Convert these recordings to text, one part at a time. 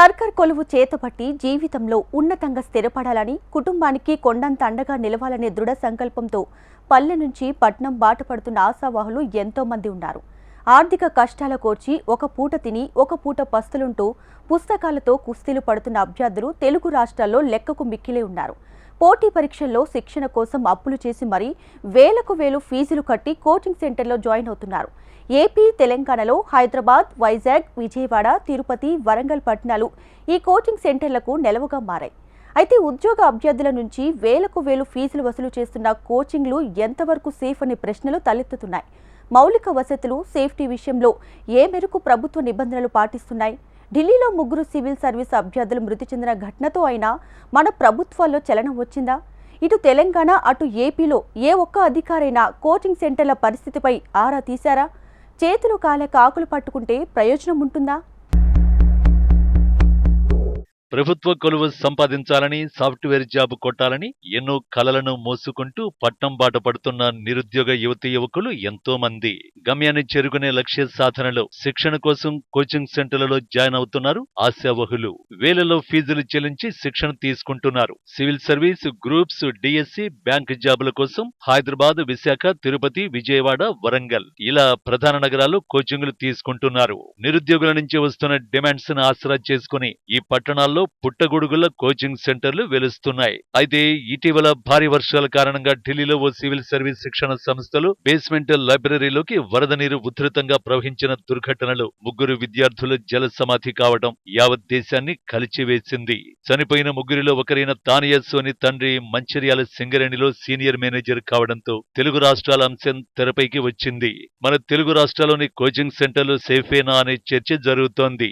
సర్కార్ కొలువు చేతపట్టి జీవితంలో ఉన్నతంగా స్థిరపడాలని కుటుంబానికి కొండంత అండగా నిలవాలనే దృఢ సంకల్పంతో పల్లె నుంచి పట్నం బాటపడుతున్న ఆశావాహులు ఎంతో మంది ఉన్నారు. ఆర్థిక కష్టాల కోర్చి ఒక పూట తిని ఒక పూట పస్తులుంటూ పుస్తకాలతో కుస్తీలు పడుతున్న అభ్యర్థులు తెలుగు రాష్ట్రాల్లో లెక్కకు మిక్కిలే ఉన్నారు. పోటీ పరీక్షల్లో శిక్షణ కోసం అప్పులు చేసి మరీ వేలకు వేలు ఫీజులు కట్టి కోచింగ్ సెంటర్లో జాయిన్ అవుతున్నారు. ఏపీ తెలంగాణలో హైదరాబాద్ వైజాగ్ విజయవాడ తిరుపతి వరంగల్ పట్టణాలు ఈ కోచింగ్ సెంటర్లకు నెలవుగా మారాయి. అయితే ఉద్యోగ అభ్యర్థుల నుంచి వేలకు వేలు ఫీజులు వసూలు చేస్తున్న కోచింగ్లు ఎంతవరకు సేఫ్ అనే ప్రశ్నలు తలెత్తుతున్నాయి. మౌలిక వసతులు సేఫ్టీ విషయంలో ఏ మేరకు ప్రభుత్వ నిబంధనలు పాటిస్తున్నాయి? ఢిల్లీలో ముగ్గురు సివిల్ సర్వీస్ అభ్యర్థులు మృతి చెందిన ఘటనతో అయినా మన ప్రభుత్వాల్లో చలనం వచ్చిందా? ఇటు తెలంగాణ అటు ఏపీలో ఏ ఒక్క అధికారైనా కోచింగ్ సెంటర్ల పరిస్థితిపై ఆరా తీశారా? చేతులు కాలేక ఆకులు పట్టుకుంటే ప్రయోజనం ఉంటుందా? ప్రభుత్వ కొలువు సంపాదించాలని సాఫ్ట్వేర్ జాబ్ కొట్టాలని ఎన్నో కలలను మోసుకుంటూ పట్టం బాట పడుతున్న నిరుద్యోగ యువతి యువకులు ఎంతో మంది గమ్యాన్ని చేరుకునే లక్ష్య సాధనలో శిక్షణ కోసం కోచింగ్ సెంటర్లలో జాయిన్ అవుతున్నారు ఆశావహులు. వేలలో ఫీజులు చెల్లించి శిక్షణ తీసుకుంటున్నారు. Civil service groups DSC bank జాబుల కోసం హైదరాబాద్ విశాఖ తిరుపతి విజయవాడ వరంగల్ ఇలా ప్రధాన నగరాల్లో కోచింగ్లు తీసుకుంటున్నారు. నిరుద్యోగుల నుంచి వస్తున్న డిమాండ్స్ను ఆసరా చేసుకుని ఈ పట్టణాల్లో పుట్టగొడుగుల కోచింగ్ సెంటర్లు వెలుస్తున్నాయి. అయితే ఇటీవల భారీ వర్షాల కారణంగా ఢిల్లీలో ఓ సివిల్ సర్వీస్ శిక్షణ సంస్థలు బేస్మెంట్ లైబ్రరీలోకి వరద నీరు ఉధృతంగా ప్రవహించిన దుర్ఘటనలు ముగ్గురు విద్యార్థులు జల సమాధి కావడం యావత్ దేశాన్ని కలిచివేసింది. చనిపోయిన ముగ్గురిలో ఒకరైన తానియా సోని తండ్రి మంచిర్యాల సింగరేణిలో సీనియర్ మేనేజర్ కావడంతో తెలుగు రాష్ట్రాల అంశం తెరపైకి వచ్చింది. మన తెలుగు రాష్ట్రాల్లోని కోచింగ్ సెంటర్లు సేఫేనా అనే చర్చ జరుగుతోంది.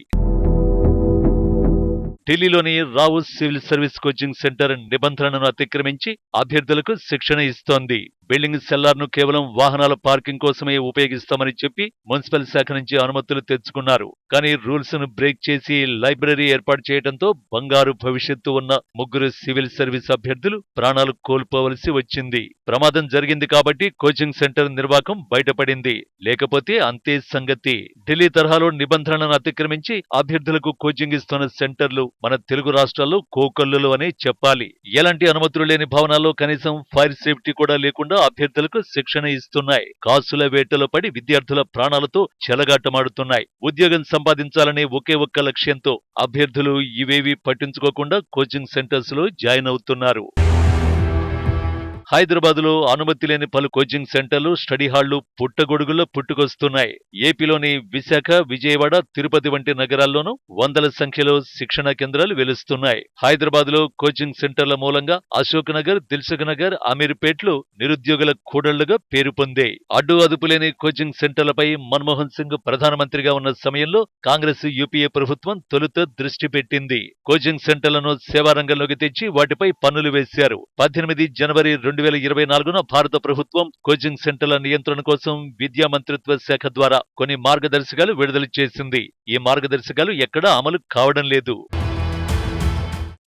ఢిల్లీలోని Rao civil service coaching centre నిబంధనలను అతిక్రమించి అభ్యర్థులకు శిక్షణ ఇస్తోంది. బిల్డింగ్ సెల్లార్ను కేవలం వాహనాల పార్కింగ్ కోసమే ఉపయోగిస్తామని చెప్పి మున్సిపల్ శాఖ నుంచి అనుమతులు తెచ్చుకున్నారు. కానీ రూల్స్ను బ్రేక్ చేసి లైబ్రరీ ఏర్పాటు చేయడంతో బంగారు భవిష్యత్తు ఉన్న ముగ్గురు సివిల్ సర్వీస్ అభ్యర్థులు ప్రాణాలు కోల్పోవలసి వచ్చింది. ప్రమాదం జరిగింది కాబట్టి కోచింగ్ సెంటర్ నిర్వాహకం బయటపడింది. లేకపోతే అంతే సంగతి. ఢిల్లీ తరహాలో నిబంధనలను అతిక్రమించి అభ్యర్థులకు కోచింగ్ ఇస్తున్న సెంటర్లు మన తెలుగు రాష్ట్రాల్లో కోకొల్లులు అనే చెప్పాలి. ఎలాంటి అనుమతులు లేని భవనాల్లో కనీసం ఫైర్ సేఫ్టీ కూడా లేకుండా అభ్యర్థులకు శిక్షణ ఇస్తున్నాయి. కాసుల వేటలో పడి విద్యార్థుల ప్రాణాలతో చెలగాటమాడుతున్నాయి. ఉద్యోగం సంపాదించాలనే ఒకే ఒక్క లక్ష్యంతో అభ్యర్థులు ఇవేవి పట్టించుకోకుండా కోచింగ్ సెంటర్స్లో జాయిన్ అవుతున్నారు. హైదరాబాద్లో అనుమతి లేని పలు కోచింగ్ సెంటర్లు స్టడీ హాళ్ళు పుట్టగొడుగుల్లో పుట్టుకొస్తున్నాయి. ఏపీలోని విశాఖ విజయవాడ తిరుపతి వంటి నగరాల్లోనూ వందల సంఖ్యలో శిక్షణా కేంద్రాలు వెలుస్తున్నాయి. హైదరాబాద్లో కోచింగ్ సెంటర్ల మూలంగా అశోక్ నగర్ దిల్సుఖ్ నగర్ అమీర్పేట్లు నిరుద్యోగుల కూడళ్ళుగా పేరు పొందాయి. అడ్డు అదుపు లేని కోచింగ్ సెంటర్లపై మన్మోహన్ సింగ్ ప్రధానమంత్రిగా ఉన్న సమయంలో కాంగ్రెస్ యూపీఏ ప్రభుత్వం తొలుత దృష్టి పెట్టింది. కోచింగ్ సెంటర్లను సేవారంగంలోకి తెచ్చి వాటిపై పన్నులు వేశారు. పద్దెనిమిది జనవరి రెండు వేల ఇరవై నాలుగున భారత ప్రభుత్వం కోచింగ్ సెంటర్ల నియంత్రణ కోసం విద్యా మంత్రిత్వ శాఖ ద్వారా కొన్ని మార్గదర్శకాలు విడుదల చేసింది. ఈ మార్గదర్శకాలు ఎక్కడా అమలు కావడం లేదు.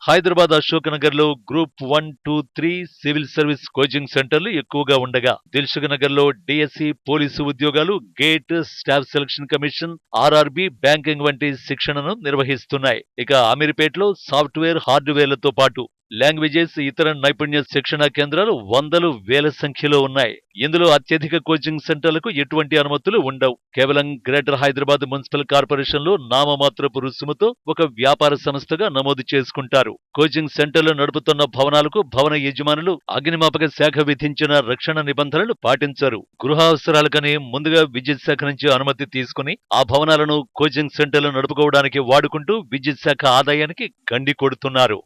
Hyderabad అశోక్నగర్లో group one two three civil service coaching సెంటర్లు ఎక్కువగా ఉండగా దిల్సుఖ్ నగర్లో డిఎస్సి పోలీసు ఉద్యోగాలు GATE staff selection commission RRB banking వంటి శిక్షణను నిర్వహిస్తున్నాయి. ఇక అమీర్పేటలో సాఫ్ట్వేర్ హార్డ్వేర్లతో పాటు లాంగ్వేజెస్ ఇతర నైపుణ్య శిక్షణా కేంద్రాలు వందలు వేల సంఖ్యలో ఉన్నాయి. ఇందులో అత్యధిక కోచింగ్ సెంటర్లకు ఎటువంటి అనుమతులు ఉండవు. కేవలం గ్రేటర్ హైదరాబాద్ మున్సిపల్ కార్పొరేషన్లో నామమాత్రపు రుసుముతో ఒక వ్యాపార సంస్థగా నమోదు చేసుకుంటారు. కోచింగ్ సెంటర్లు నడుపుతున్న భవనాలకు భవన యజమానులు అగ్నిమాపక శాఖ విధించిన రక్షణ నిబంధనలు పాటించరు. గృహ అవసరాలకని ముందుగా విద్యుత్ శాఖ నుంచి అనుమతి తీసుకుని ఆ భవనాలను కోచింగ్ సెంటర్లు నడుపుకోవడానికి వాడుకుంటూ విద్యుత్ శాఖ ఆదాయానికి గండి కొడుతున్నారు.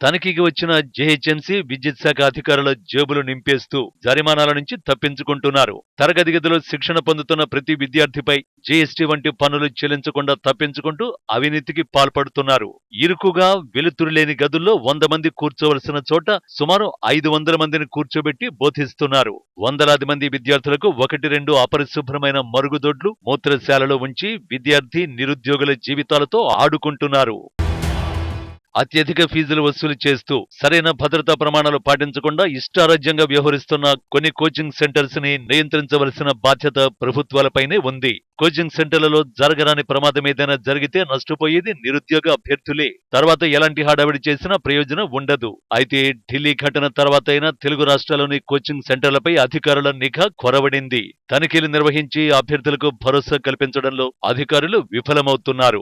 తనిఖీకి వచ్చిన జేహెచ్ఎంసీ విద్యుత్ శాఖ అధికారుల జేబులు నింపేస్తూ జరిమానాల నుంచి తప్పించుకుంటున్నారు. తరగతి గదిలో శిక్షణ పొందుతున్న ప్రతి విద్యార్థిపై జీఎస్టీ వంటి పన్నులు చెల్లించకుండా తప్పించుకుంటూ అవినీతికి పాల్పడుతున్నారు. ఇరుకుగా వెలుతురు లేని గదుల్లో వంద మంది కూర్చోవలసిన చోట సుమారు ఐదు వందల మందిని కూర్చోబెట్టి బోధిస్తున్నారు. వందలాది మంది విద్యార్థులకు ఒకటి రెండు అపరిశుభ్రమైన మరుగుదొడ్లు మూత్రశాలలో ఉంచి విద్యార్థి నిరుద్యోగుల జీవితాలతో ఆడుకుంటున్నారు. అత్యధిక ఫీజులు వసూలు చేస్తూ సరైన భద్రతా ప్రమాణాలు పాటించకుండా ఇష్టారాజ్యంగా వ్యవహరిస్తున్న కొన్ని కోచింగ్ సెంటర్స్ని నియంత్రించవలసిన బాధ్యత ప్రభుత్వాలపైనే ఉంది. కోచింగ్ సెంటర్లలో జరగరాని ప్రమాదం ఏదైనా జరిగితే నష్టపోయేది నిరుద్యోగ అభ్యర్థులే. తర్వాత ఎలాంటి హడావిడి చేసినా ప్రయోజనం ఉండదు. అయితే ఢిల్లీ ఘటన తర్వాత అయినా తెలుగు రాష్ట్రాల్లోని కోచింగ్ సెంటర్లపై అధికారుల నిఘా కొరవడింది. తనిఖీలు నిర్వహించి అభ్యర్థులకు భరోసా కల్పించడంలో అధికారులు విఫలమవుతున్నారు.